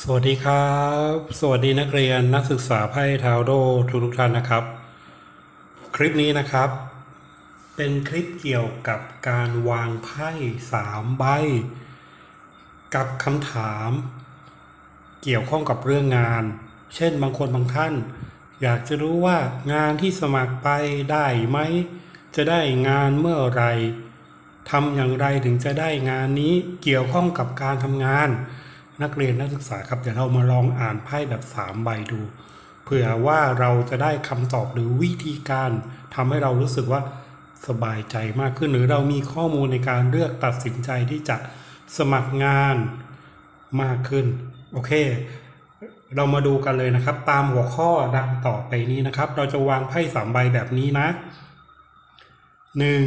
สวัสดีครับ สวัสดีนักเรียนนักศึกษาไพ่ทาวโดทุกทุกท่านนะครับ คลิปนี้นะครับ เป็นคลิปเกี่ยวกับการวางไพ่สามใบ กับคำถาม เกี่ยวข้องกับเรื่องงาน เช่นบางคนบางท่าน อยากจะรู้ว่างานที่สมัครไปได้ไหม จะได้งานเมื่อไรทำอย่างไรถึงจะได้งานนี้เกี่ยวข้องกับการทำงาน นักเรียนนักศึกษาครับเดี๋ยวเรามาลองอ่านไพ่แบบสามใบดู เผื่อว่าเราจะได้คำตอบหรือวิธีการทำให้เรารู้สึกว่าสบายใจมากขึ้น หรือเรามีข้อมูลในการเลือกตัดสินใจที่จะสมัครงานมากขึ้น โอเค เรามาดูกันเลยนะครับ ตามหัวข้อดังต่อไปนี้นะครับ เราจะวางไพ่สามใบแบบนี้นะหนึ่ง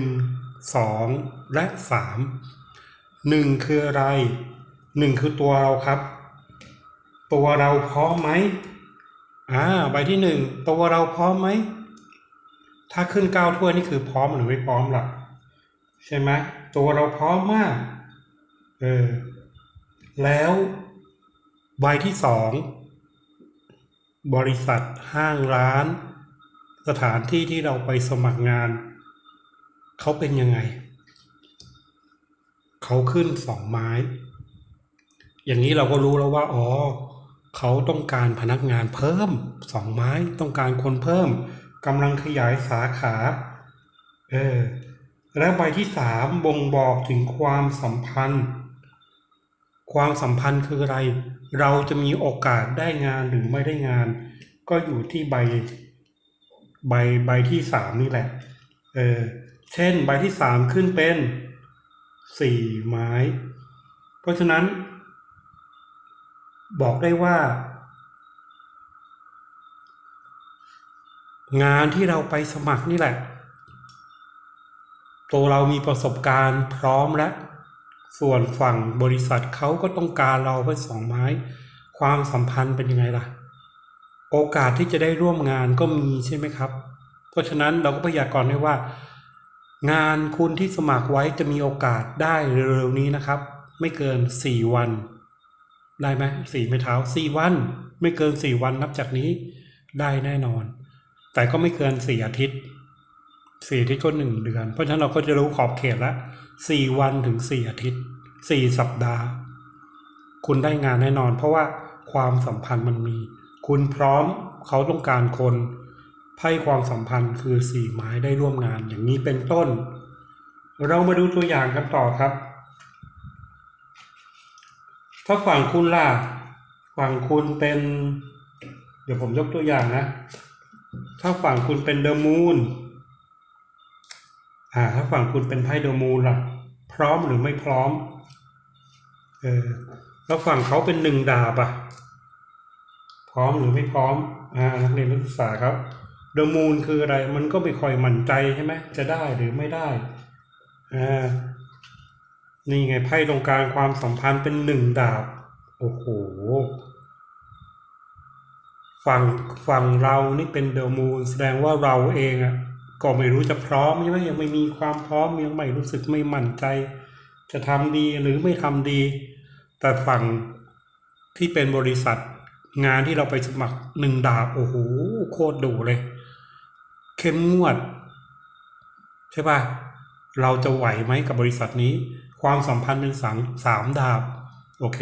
สองและสามหนึ่งคืออะไร หนึ่งคือตัวเราครับ ตัวเราพร้อมไหมอ่าใบที่หนึ่งตัวเราพร้อมไหม ถ้าขึ้นเก้าถ้วยนี่คือพร้อมหรือไม่พร้อมล่ะ ใช่ไหมตัวเราพร้อมมากเออแล้วใบที่สองบริษัทห้างร้าน สถานที่ที่เราไปสมัครงาน เขาเป็นยังไง เขาขึ้นสองไม้ อย่างนี้เราก็รู้แล้วว่า อ๋อ เขาต้องการพนักงานเพิ่มสองไม้ต้องการคนเพิ่มกำลังขยายสาขา เออ แล้วใบที่สามบ่งบอกถึงความสัมพันธ์ ความสัมพันธ์คืออะไร เราจะมีโอกาสได้งานหรือไม่ได้งาน ก็อยู่ที่ใบ ใบใบที่สามนี่แหละ เออ เช่น ใบที่สามขึ้นเป็นสี่ไม้ เพราะฉะนั้น บอกได้ว่า งานที่เราไปสมัครนี่แหละ ตัวเรามีประสบการณ์พร้อมแล้ว ส่วนฝั่งบริษัทเขาก็ต้องการเราไปสองไม้ ความสัมพันธ์เป็นยังไงล่ะ โอกาสที่จะได้ร่วมงานก็มีใช่ไหมครับ เพราะฉะนั้นเราก็พยากรณ์ได้ว่า งานคุณที่สมัครไว้จะมีโอกาสได้เร็วๆนี้นะครับ ไม่เกินสี่วัน ได้ไหมสี่ไม่เท้าสี่วัน ไม่เกินสี่วันนับจากนี้ได้แน่นอน แต่ก็ไม่เกินสี่อาทิตย์สี่อาทิตย์ก็หนึ่งเดือน เพราะฉะนั้นเราก็จะรู้ขอบเขตละสี่วันถึงสี่อาทิตย์สี่สัปดาห์ คุณได้งานแน่นอน เพราะว่าความสัมพันธ์มันมี คุณพร้อมเขาต้องการคนไพ่ความสัมพันธ์คือสี่ไม้ได้ร่วมงานอย่างนี้เป็นต้น เรามาดูตัวอย่างกันต่อครับ ถ้าฝั่งคุณล่ะฝั่งคุณเป็น เดี๋ยวผมยกตัวอย่างนะ ถ้าฝั่งคุณเป็นเดอะมูนอ่า ถ้าฝั่งคุณเป็นไพ่เดอะมูนล่ะ พร้อมหรือไม่พร้อม เออแล้วฝั่งเขาเป็นหนึ่งดาบอะ พร้อมหรือไม่พร้อม อ่า นักเรียนนักศึกษาครับเดอะมูนคืออะไร มันก็ไม่ค่อยมั่นใจใช่ไหม จะได้หรือไม่ได้ อ่า นี่ไงไพ่ตรงกลางความสัมพันธ์เป็นหนึ่งดาบ โอ้โห ฝั่งฝั่งเรานี่เป็นเดอะมูนแสดงว่าเราเองอะ ก็ไม่รู้จะพร้อมใช่ไหมยังไม่มีความพร้อมยังไม่รู้สึกไม่มั่นใจ จะทำดีหรือไม่ทำดี แต่ฝั่งที่เป็นบริษัท งานที่เราไปสมัครหนึ่งดาบ โอ้โหโคตรดุเลย เข้มงวด ใช่ป่ะเราจะไหวไหมกับบริษัทนี้ ความสัมพันธ์เป็นสามสามดาบ โอเค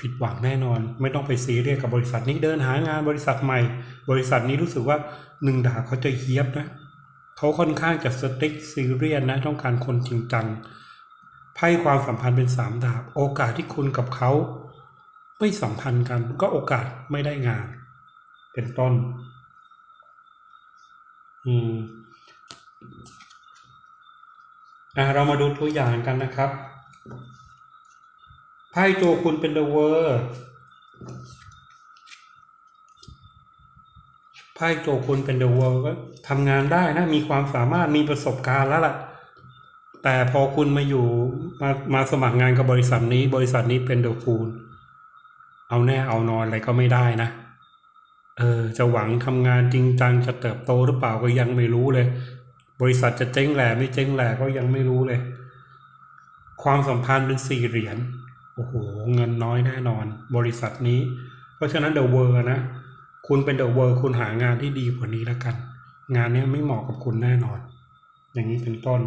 ผิดหวังแน่นอน ไม่ต้องไปซีเรียสกับบริษัทนี้เดินหางานบริษัทใหม่ บริษัทนี้รู้สึกว่าหนึ่งดาบเขาจะเฮียบนะเขาค่อนข้างจะสติ๊กซีเรียสนะต้องการคนจริงจังไพ่ความสัมพันธ์เป็นสามดาบ โอกาสที่คุณกับเขาไม่สัมพันธ์กันก็โอกาสไม่ได้งาน เป็นต้น อืม อะเรามาดูตัวอย่างกันนะครับไพ่ตัวคุณเป็นเดอะเวอร์ไพ่ตัวคุณเป็นเดอะเวอร์ก็ทำงานได้นะ มีความสามารถมีประสบการณ์แล้วล่ะ แต่พอคุณมาอยู่มามาสมัครงานกับบริษัทนี้ บริษัทนี้เป็นเดอะฟูลเอาแน่เอานอนอะไรก็ไม่ได้นะ เออ จะหวังทำงานจริงจังจะเติบโตหรือเปล่าก็ยังไม่รู้เลย บริษัทจะเจ๊งแหล่ไม่เจ๊งแหล่ก็ยังไม่รู้เลย ความสัมพันธ์เป็นสี่เหรียญโอ้โห เงินน้อยแน่นอน บริษัทนี้ เพราะฉะนั้นเดอะเวอร์นะ คุณเป็นเดอะเวอร์คุณหางานที่ดีกว่านี้แล้วกัน งานนี้ไม่เหมาะกับคุณแน่นอน อย่างนี้เป็นต้น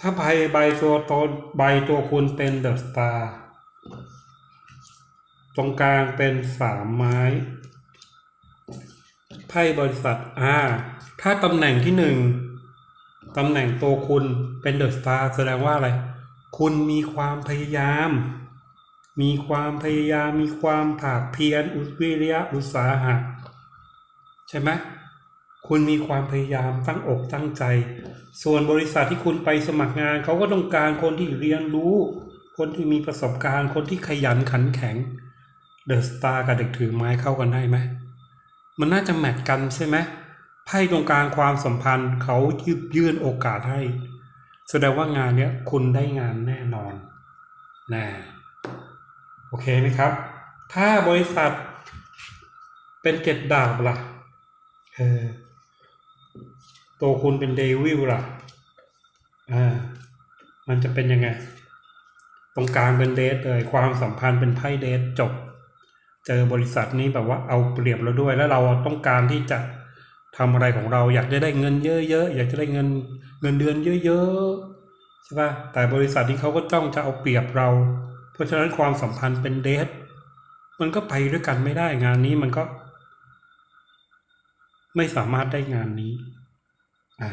ถ้าใบใบตัวตนใบตัวคุณเป็นเดอะสตาร์ตรงกลางเป็นสามไม้ไพ่บริษัทอ่า ถ้าตำแหน่งที่หนึ่งตำแหน่งตัวคุณเป็นเดอะสตาร์แสดงว่าอะไร คุณมีความพยายาม มีความพยายาม มีความผากเพียรอุวิริยะอุตสาหะใช่ไหมคุณมีความพยายามตั้งอกตั้งใจ ส่วนบริษัทที่คุณไปสมัครงานเขาก็ต้องการคนที่เรียนรู้ คนที่มีประสบการณ์ คนที่ขยันขันแข็ง เดอะสตาร์กับเด็กถือไม้เข้ากันได้ไหม มันน่าจะแมทกันใช่ไหม ไพ่ตรงกลางความสัมพันธ์เขายืบยื่นโอกาสให้ แสดงว่างานเนี้ยคุณได้งานแน่นอนแน่โอเคไหมครับ ถ้าบริษัทเป็นเจ็ดาบล่ะเออตัวคุณเป็นเดวิลล่ะอ่ามันจะเป็นยังไง ตรงกลางเป็นเดทเลยความสัมพันธ์เป็นไพ่เดทจบ เจอบริษัทนี้แบบว่าเอาเปรียบเราด้วย แล้วเราต้องการที่จะ ทำอะไรของเราอยากจะได้เงินเยอะๆอยากจะได้เงินเงินเดือนเยอะๆใช่ป่ะแต่บริษัทที่เขาก็จ้องจะเอาเปรียบเรา เพราะฉะนั้นความสัมพันธ์เป็นเดทมันก็ไปด้วยกันไม่ได้งานนี้มันก็ ไม่สามารถได้งานนี้อะ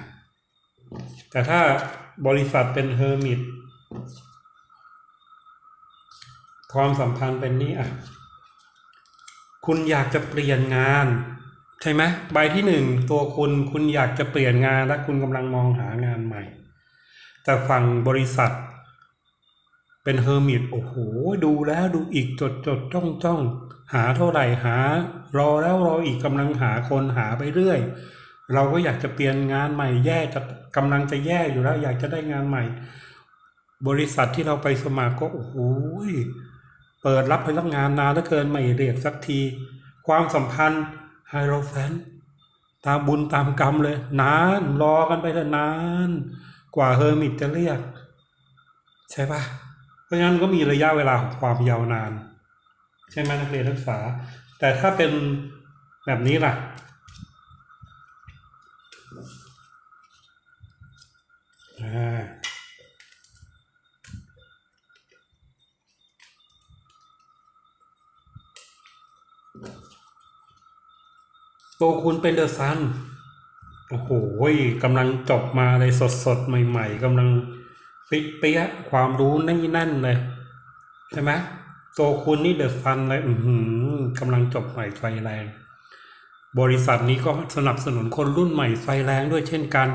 แต่ถ้าบริษัทเป็นเฮอร์มิตความสัมพันธ์เป็นนี้อะ คุณอยากจะเปลี่ยนงาน ใช่ไหมใบที่หนึ่งตัวคุณคุณอยากจะเปลี่ยนงานและคุณกำลังมองหางานใหม่ แต่ฝั่งบริษัท เป็นเฮอร์มิตโอ้โหดูแล้วดูอีกจดจดจ้องจ้องหาเท่าไหร่หา รอแล้วรออีกกำลังหาคนหาไปเรื่อย เราก็อยากจะเปลี่ยนงานใหม่แย่จะกำลังจะแย่อยู่แล้ว อยากจะได้งานใหม่ บริษัทที่เราไปสมัครก็โอ้โหเปิดรับพนักงานนานเหลือเกินไม่เรียกสักที ความสัมพันธ์ ไฮโรแฟนตามบุญตามกรรมเลย นาน รอกันไปเถอะนาน กว่าเฮอร์มิตจะเรียก ใช่ปะเพราะฉะนั้นก็มีระยะเวลาของความยาวนาน ใช่ไหมนักเรียนนักศึกษา แต่ถ้าเป็นแบบนี้ล่ะอ่า ตัวคุณเป็นเดอะซันโอ้โหกำลังจบมาเลยสดสดใหม่ ๆกำลังปิ๊กเปี้ยความรู้นั่นนั่นเลย ใช่ไหมตัวคุณนี่เดอะซันเลยอือกำลังจบใหม่ไฟแรง บริษัทนี้ก็สนับสนุนคนรุ่นใหม่ไฟแรงด้วยเช่นกัน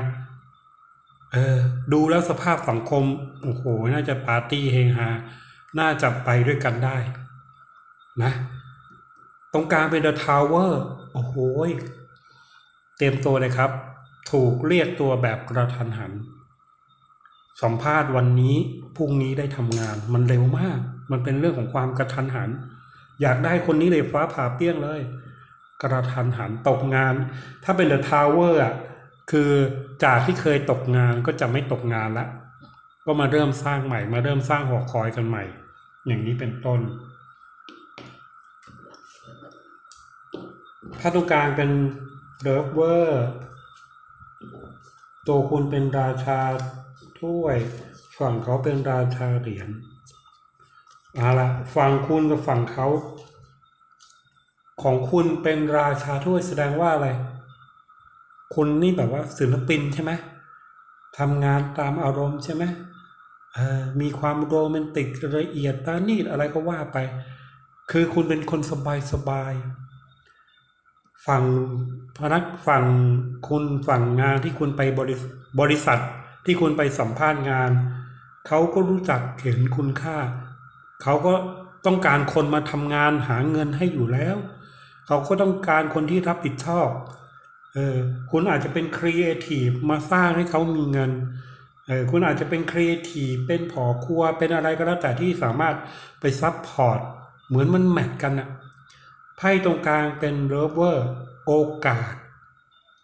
เออ ดูแล้วสภาพสังคม โอ้โห น่าจะปาร์ตี้เฮฮา น่าจะไปด้วยกันได้ นะ รงกลางเป็นเดอะทาวเวอร์โอ้โหเตรียมตัวเลยครับ ถูกเรียกตัวแบบกระทันหัน สัมภาษณ์วันนี้พรุ่งนี้ได้ทำงาน มันเร็วมาก มันเป็นเรื่องของความกระทันหัน อยากได้คนนี้เลยฟ้าผ่าเปี้ยงเลย กระทันหันตกงาน ถ้าเป็นเดอะทาวเวอร์อะคือจากที่เคยตกงานก็จะไม่ตกงานละก็มาเริ่มสร้างใหม่ มาเริ่มสร้างหอคอยกันใหม่ อย่างนี้เป็นต้น ถ้าตรงกลางเป็นเลิฟเวอร์ตัวคุณเป็นราชาถ้วย ฝั่งเขาเป็นราชาเหรียญเอาละฝั่งคุณกับฝั่งเขาของคุณเป็นราชาถ้วยแสดงว่าอะไร คุณนี่แบบว่าศิลปินใช่ไหมทำงานตามอารมณ์ใช่ไหมเออมีความโรแมนติกละเอียดตานีดอะไรก็ว่าไป คือคุณเป็นคนสบายสบาย ฝั่งพนักฝั่งคุณฝั่งงานที่คุณไปบริบริษัทที่คุณไปสัมภาษณ์งาน เขาก็รู้จักเห็นคุณค่า เขาก็ต้องการคนมาทำงานหาเงินให้อยู่แล้ว เขาก็ต้องการคนที่รับผิดชอบเออคุณอาจจะเป็นครีเอทีฟมาสร้างให้เขามีเงินเออคุณอาจจะเป็นครีเอทีฟเป็นผอครัวเป็นอะไรก็แล้วแต่ที่สามารถไปซับพอร์ตเหมือนมันแมทกันอะ ไพ่ตรงกลางเป็นเลิฟเวอร์โอกาส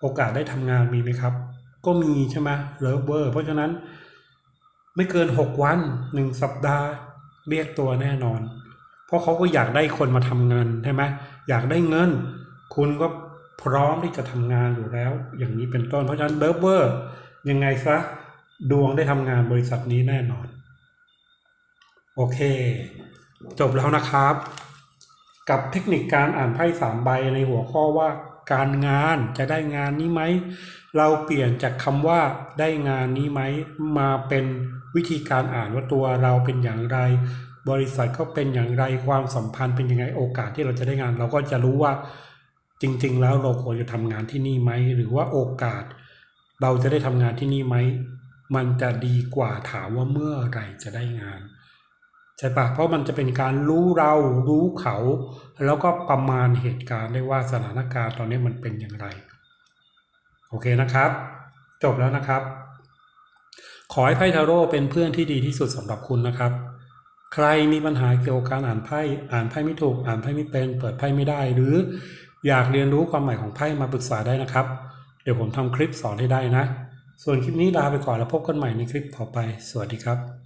โอกาสได้ทำงานมีไหมครับ ก็มีใช่ไหมเลิฟเวอร์เพราะฉะนั้นไม่เกินหกวันหนึ่งสัปดาห์ เรียกตัวแน่นอน เพราะเขาก็อยากได้คนมาทำเงินใช่ไหมอยากได้เงิน คุณก็พร้อมที่จะทำงานอยู่แล้ว อย่างนี้เป็นต้น เพราะฉะนั้นเลิฟเวอร์ยังไงซะดวงได้ทำงานบริษัทนี้แน่นอน โอเค จบแล้วนะครับ กับเทคนิคการอ่านไพ่สามใบในหัวข้อว่า การงานจะได้งานนี้ไหม เราเปลี่ยนจากคำว่าได้งานนี้ไหม มาเป็นวิธีการอ่านว่าตัวเราเป็นอย่างไร บริษัทเขาเป็นอย่างไรความสัมพันธ์เป็นยังไงโอกาสที่เราจะได้งาน เราก็จะรู้ว่าจริง ๆ แล้วเราควรจะทำงานที่นี่ไหม หรือว่าโอกาส เราจะได้ทำงานที่นี่ไหม มันจะดีกว่าถามว่าเมื่อไรจะได้งาน ช่ปะเพราะมันจะเป็นการรู้เรารู้เขา แล้วก็ประมาณเหตุการณ์ได้ว่าสถานการณ์ตอนนี้มันเป็นอย่างไร โอเคนะครับ จบแล้วนะครับ ขอให้ไพ่ทาโร่เป็นเพื่อนที่ดีที่สุดสำหรับคุณนะครับ ใครมีปัญหาเกี่ยวกับการอ่านไพ่อ่านไพ่ไม่ถูกอ่านไพ่ไม่เป็น เปิดไพ่ไม่ได้ หรืออยากเรียนรู้ความหมายของไพ่มาปรึกษาได้นะครับ เดี๋ยวผมทำคลิปสอนให้ได้นะ ส่วนคลิปนี้ลาไปก่อนแล้วพบกันใหม่ในคลิปต่อไป สวัสดีครับ